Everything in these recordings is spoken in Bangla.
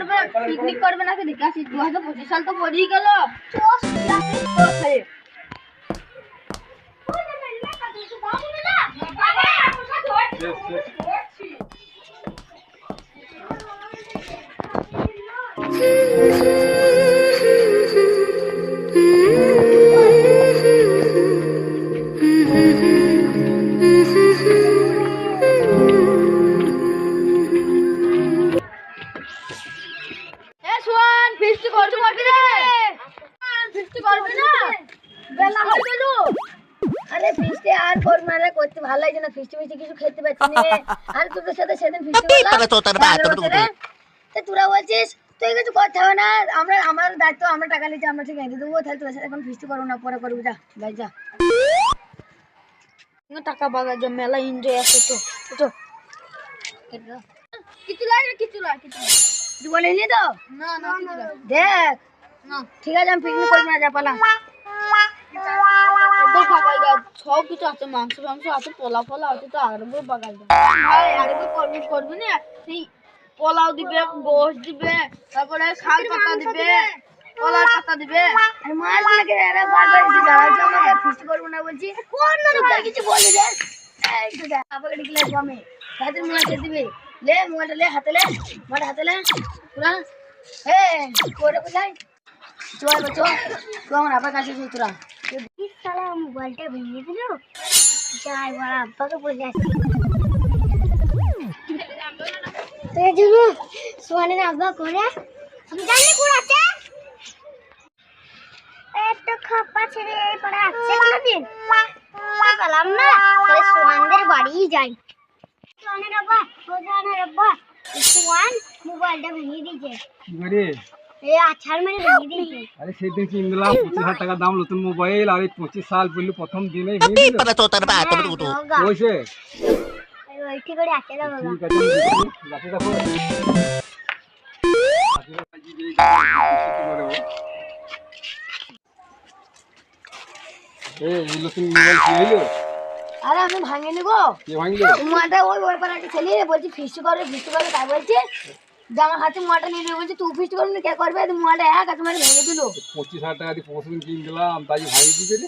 রোজ তো সব ফিস্টে করবে পিকনিক করবে নাকি? দেখে আসি, দু হাজার পঁচিশ সাল তো পড়েই গেল। এ না? বেলা হয়ে গেল আরে ফিস্টে আর কর মানে করতে ভালো লাগছে না। ফিস্টি মিষ্টি কিছু খেতে পাচ্ছি না। আর তোদের সাথে সেদিন ফিস্টি তবে তো তোর বাত, তোর দুটো। তোরা বলছিস তুই কিছু করতে হবে না। আমরা আমার দায়িত্ব আমরা টাকা নিচ্ছি আমরা ঠিক আছে। দেবো তাহলে তোদের সাথে এখন ফিস্টি করব না পরে করব। যা ভাই যা। টাকা বাগা যে মেলা এনজয় আছে তো তো। কিছু লাগে কিছু লাগে কিছু তো? না না দেখ ঠিক আছে আমি পিকনিক করব না। যা পালা সব কিছু আছে মাংস মাংস আছে পোলাও ফোলা আছে তো আরেকবার বাগাল ভাই আরেকবার করবি করবি না? সেই পোলাও দিবে গোশ দিবে তারপরে শাক পাতা দিবে কলার পাতা দিবে। আর বারবার আমাকে ফিস্টি করব না বলছি। কোন না তুই কিছু বলি রে এই তো আবার হাতের দিবি। লে মোবাইলটা লে হাতে লে হাতে লে। পুরা। হে করে কোথায় চল বাচ্চো তুই আমার আব্বার কাছে এসে তোরা। সালা মোবাইলটা ভেঙে দিল? যাই বড় আব্বাকে বলে আসছি তো এই জন্য সোয়ানের আব্বা করে আমি জানি কুড়াতে একটু খাপা ছেড়ে এই কোনোদিন। না তাহলে সোয়ানদের বাড়িই যাই। আব্বা আব্বা। মোবাইলটা ভেঙে দিয়েছে। কি করে আরে সেদিন পঁচিশ হাজার টাকা দাম নতুন মোবাইল এই পঁচিশ সাল প্রথম ঠিক আছে আমি এই নতুন মোবাইল কি হইল? আরে ভাঙে নেব কে ভাঙলো? ওই ওই পাড়া একটা ছেলে বলছি ফিস্ট করে ফিস্ট করে। তাই বলছে আমার হাতে মোয়াটা নিয়ে নেবে। বলছে তুই ফিস্ট করবি না? কে করবে? তো মোয়াটা এক হাতে মারে ভেঙে দিল। পঁচিশ হাজার টাকা দিয়ে পরশু দিন কিনে দিলাম তাই ভাঙি কি করে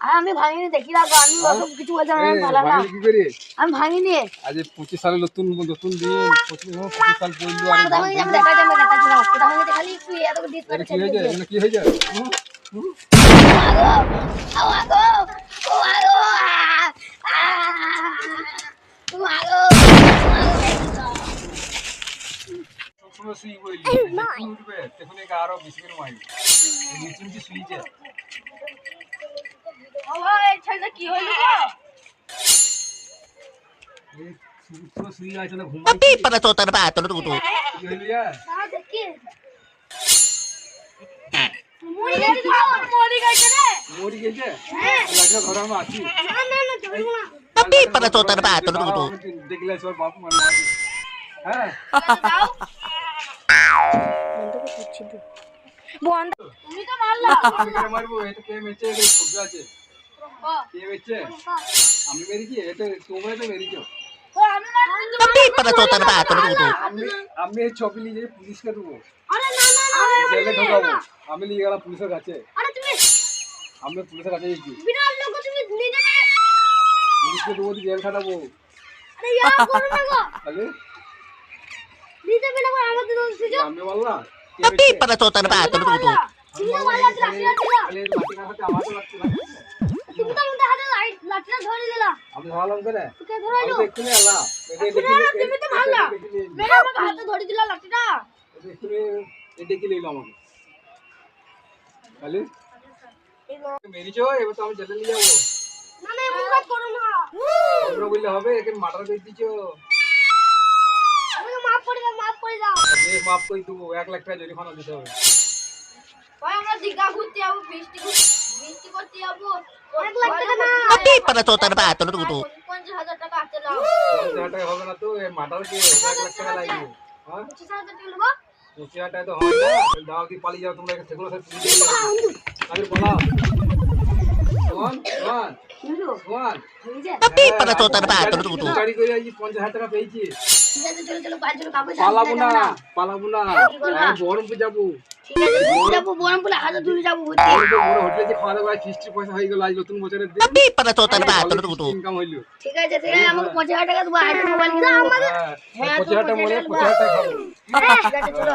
আর আমি ভাঙিনি দেখি রাখব আমি ওসব কিছু বলছি না এ, আমি পালালাম ভাঙলি কি করে? আমি ভাঙিনি। আজ এই পঁচিশ সালে নতুন নতুন দিন পঁচিশ পঁচিশ সাল পড়ল আর এই কোথা ভাঙিনি আমি দেখা যাবে দেখা যাবে কোথা ভাঙিনি খালি তুই এত ডিস করে এটা কি হয়ে যায় এটা কি হয়ে যায় হুম? হুম? আগো আগো ও আগো আ ও আগো। শুই বলি যখন উঠবে তখন একে আরও বেশি করে মারি নিচে নিচে শুইছে ও কি? এই শুই- পুরো তো তোর বাত, তোর দাঁড়া দেখি মরে গেছে তো, গেছে রে মরি গেছে লাগা ঘরে আমি আছি না না না ধরবো না তবে তো তোর বাত, তোর দুটো। আমি দেখলে সব বাপ মার মারি দাও তুমি তো মারলা আমি মারবো এটা কে মেরেছে? এটা ছবি আছে। কে মেরেছে? আমি মেরেছি এটা তোমরা তো মেরেছো। ও, আমি এই ছবি নিয়ে যাই পুলিশকে দেবো। আরে না না না জেলে ঢোকাবো। আমি নিয়ে গেলাম পুলিশের কাছে। আরে তুমি আমি পুলিশের কাছে গেছি। লোক তুমি পুলিশকে দেবো জেল খাটাবো। আরে ইয়া করো না গো। তাহলে নিজে বিনা করে আমাদের দোষ দিছো আমি বললাম কে তবে তো তোর। তুমি তো আমাদের হাতে লাঠিটা ধরে দিলা। আমি ধরালাম করে তোকে ধরাইলো তো তুমি তো ভাঙলা। মেরে আমাকে হাতে ধরে দিলা লাঠিটা। এক্ষুনি এটা দেখি নিল আমাকে। তাহলে মেরেছো এবার তো আমি জেলে নিয়ে যাব। না না এমন কাজ করো না। তোমরা বললে হবে আমাকে মাফ করে দাও মাফ করে দাও যে মাফ করে দেবো? এক লাখ টাকা জরিমানা দিতে হবে। ভাই আমরা দীঘা ঘুরতে যাব বৃষ্টি বৃষ্টি করতে যাব? এক লাখ টাকা না। তবে তো তোর বাত, তোর দুটো। পঞ্চাশ হাজার টাকা হাতে দাও পঞ্চাশ হাজার টাকা হবে না তো মার্ডার কে এক লাখ টাকা লাগবে? হ্যাঁ? পঁচিশ হাজার টাকা নেব? পঁচিশ হাজার টাকা তো হয় না দাও কি পালিয়ে যাও তোমরা সেগুলো সব তাদের বলা পালাবো না পালাবো না। বহরমপুর যাব। ঠিক আছে আমাকে পঞ্চাশ হাজার টাকা দেবো মোবাইল পঞ্চাশ হাজার টাকা চলো।